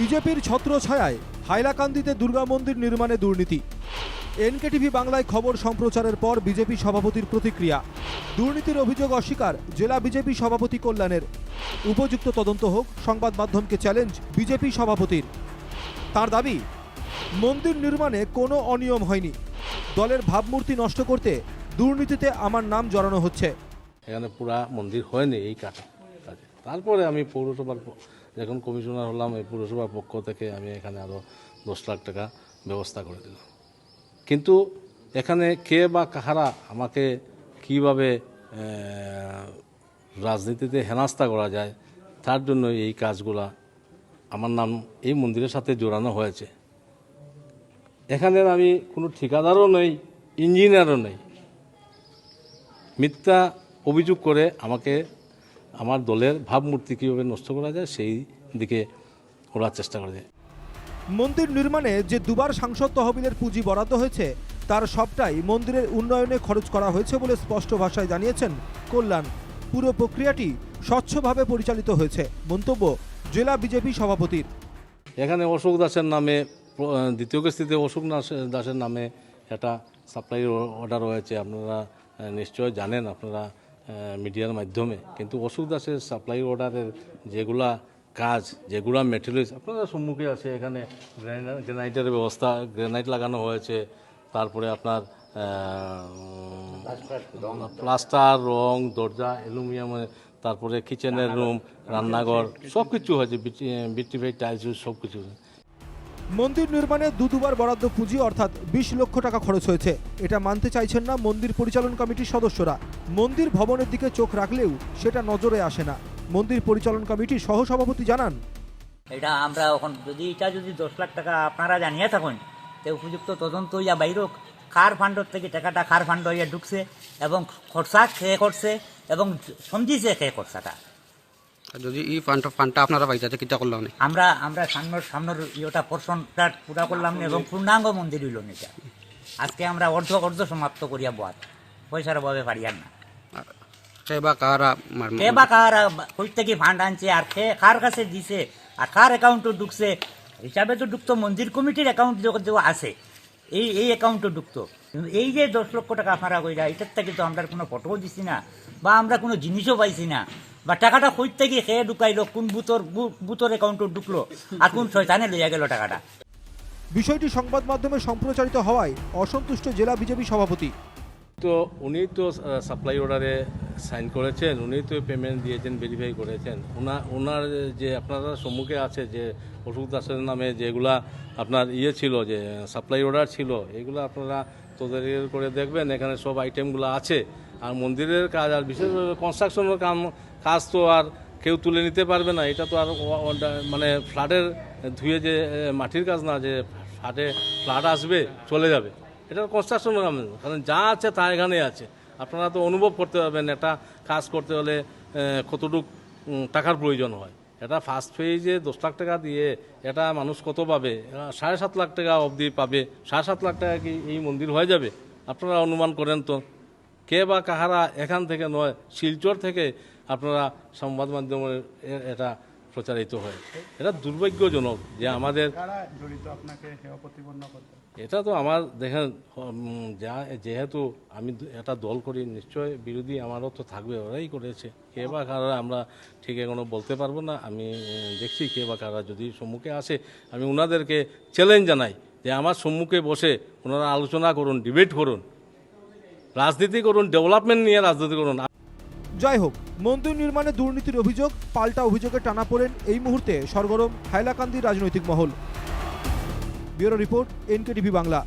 বিজেপির ছত্র ছায়ায় হাইলাকান্দিতে দুর্গা মন্দির নির্মাণে দুর্নীতি। এনকেটিভি বাংলায় খবর সম্প্রচারের পর বিজেপি সভাপতির প্রতিক্রিয়া। দুর্নীতির অভিযোগ অস্বীকার জেলা বিজেপি সভাপতি কল্যাণের। উপযুক্ত তদন্ত হোক, সংবাদ মাধ্যমকে চ্যালেঞ্জ বিজেপি সভাপতির। তার দাবি, মন্দির নির্মাণে কোনো অনিয়ম হয়নি। দলের ভাবমূর্তি নষ্ট করতে দুর্নীতিতে আমার নাম জড়ানো হচ্ছে। এখানে পুরা মন্দির হয়নি এই কাজে। তারপরে আমি পৌরসভার যখন কমিশনার হলাম, এই পৌরসভার পক্ষ থেকে আমি এখানে আরও দশ লাখ টাকা ব্যবস্থা করে দিলাম। কিন্তু এখানে কে বা কাহারা আমাকে কীভাবে রাজনীতিতে হেনাস্তা করা যায়, তার জন্য এই কাজগুলা আমার নাম এই মন্দিরের সাথে জোড়ানো হয়েছে। এখানে আমি কোনো ঠিকাদারও নেই, ইঞ্জিনিয়ারও নেই। মিথ্যা অভিযোগ করে আমাকে আমার দলের ভাবমূর্তি কীভাবে নষ্ট করা যায় সেই দিকে ওরা চেষ্টা করে। যায় মন্দির নির্মাণে যে দুবার সাংসদ তহবিলের পুঁজি বরাদ্দ হয়েছে তার সবটাই মন্দিরের উন্নয়নে খরচ করা হয়েছে বলে স্পষ্ট ভাষায় জানিয়েছেন কল্যাণ। পুরো প্রক্রিয়াটি স্বচ্ছভাবে পরিচালিত হয়েছে। মন্তব্য জেলা বিজেপি সভাপতির। এখানে অশোক দাসের নামে দ্বিতীয় কিস্তিতে অশোক দাস- দাসের নামে একটা সাপ্লাই অর্ডার হয়েছে আপনারা নিশ্চয় জানেন আপনারা মিডিয়ার মাধ্যমে। কিন্তু অশোক দাসের সাপ্লাই অর্ডারের যেগুলা কাজ যেগুলা মেটেরিয়ালস আপনারা সম্মুখে আছে। এখানে গ্রানাইট- গ্রানাইটের ব্যবস্থা গ্রানাইট লাগানো হয়েছে। তারপরে আপনার প্লাস্টার রং দরজা অ্যালুমিনিয়ামের তারপরে কিচেনের রুম রান্নাঘর সব কিছু হয়েছে বিটিফাই টাইলস সব কিছু মন্দির নির্মাণে দু দুবার বরাদ্দ পুঁজি, অর্থাৎ বিশ লক্ষ টাকা খরচ হয়েছে। এটা মানতে চাইছেন না মন্দির পরিচালন কমিটির সদস্যরা। মন্দির ভবনের দিকে চোখ রাখলেও সেটা নজরে আসে না। মন্দির পরিচালন কমিটির সহসভাপতি জানান, এটা আমরা এখন যদি এটা যদি দশ লাখ টাকা আপনারা জানিয়ে থাকুন, তো উপযুক্ত তদন্ত ইয়া বাইরেও কার ফান্ডর থেকে টাকাটা কার ফান্ড ইয়া ঢুকছে এবং খরচা খেয়ে করছে এবং সমঝিছে খেয়ে খরচাটা। যদি ফান্ড ফান্ডটা আপনারা পাইতে কিতা করলাম না আমরা আমরা সামনের সামনের ইয়েটা পোর্শনটা পুরা করলাম না এবং পূর্ণাঙ্গ মন্দির হইল না আজকে আমরা অর্ধ অর্ধ সমাপ্ত করিয়া বাদ পয়সার অভাবে পারিয়ার না। সে বা কারা মার- কে বা কার কই থেকে ফান্ড আনছে আর কে কার কাছে দিছে আর কার অ্যাকাউন্টে ঢুকছে হিসাবে তো ঢুকতো মন্দির কমিটির অ্যাকাউন্ট আছে। এই এই অ্যাকাউন্টে ঢুকতো। কিন্তু এই যে দশ লক্ষ টাকা ফাঁড়া কইরা, এটার থেকে তো আমরা কোনো ফটোও দিছি না, বা আমরা কোনো জিনিসও পাইছি না। বা টাকাটা কই থেকে খেয়ে ঢুকাইলো, কোন বুতর বুতর অ্যাকাউন্টে ঢুকলো, আর কোন শয়তানে লইয়া গেল টাকাটা? বিষয়টি সংবাদ মাধ্যমে সম্প্রচারিত হওয়ায় অসন্তুষ্ট জেলা বিজেপি সভাপতি তো উনি তো সাপ্লাই অর্ডারে সাইন করেছেন, উনি তো পেমেন্ট দিয়েছেন ভেরিফাই করেছেন। ওনার ওনার যে আপনারা সম্মুখে আছে যে অশোক দাসের নামে যেগুলা আপনার ইয়ে ছিল, যে সাপ্লাই অর্ডার ছিল, এগুলো আপনারা তোদের করে দেখবেন, এখানে সব আইটেমগুলো আছে। আর মন্দিরের কাজ, আর বিশেষভাবে কনস্ট্রাকশনের কাম, কাজ তো আর কেউ তুলে নিতে পারবে না। এটা তো আর মানে ফ্ল্যাটের ধুয়ে যে মাটির কাজ না, যে ফ্ল্যাটে ফ্ল্যাট আসবে, চলে যাবে। এটা কনস্ট্রাকশন। কারণ যা আছে তা এখানে আছে। আপনারা তো অনুভব করতে পারবেন এটা কাজ করতে হলে কতটুক টাকার প্রয়োজন হয়। এটা ফার্স্ট ফেজে দশ লাখ টাকা দিয়ে এটা মানুষ কত পাবে? সাড়ে সাত লাখ টাকা অবধি পাবে। সাড়ে সাত লাখ টাকা কি এই মন্দির হয়ে যাবে? আপনারা অনুমান করেন তো। কে বা কাহারা এখান থেকে নয়, শিলচর থেকে আপনারা সংবাদ মাধ্যমের এটা প্রচারিত হয়। এটা দুর্ভাগ্যজনক যে আমাদের কারা জড়িত আপনাকে হেয় প্রতিপন্ন করতে? এটা তো আমার দেখেন যা যেহেতু আমি একটা দল করি নিশ্চয় বিরোধী আমারও তো থাকবে ওরাই করেছে। কে বা কারা আমরা ঠিক এখনও বলতে পারব না। আমি দেখছি কে বা কারা যদি সম্মুখে আসে আমি ওনাদেরকে চ্যালেঞ্জ জানাই যে আমার সম্মুখে বসে ওনারা আলোচনা করুন ডিবেট করুন রাজনীতি করুন ডেভেলপমেন্ট নিয়ে রাজনীতি করুন। যাই হোক। মন্দির নির্মাণে দুর্নীতির অভিযোগ, পাল্টা অভিযোগে টানা পড়েন এই মুহূর্তে সরগরম হাইলাকান্দি রাজনৈতিক মহল। Bureau report, NKTV Bangla.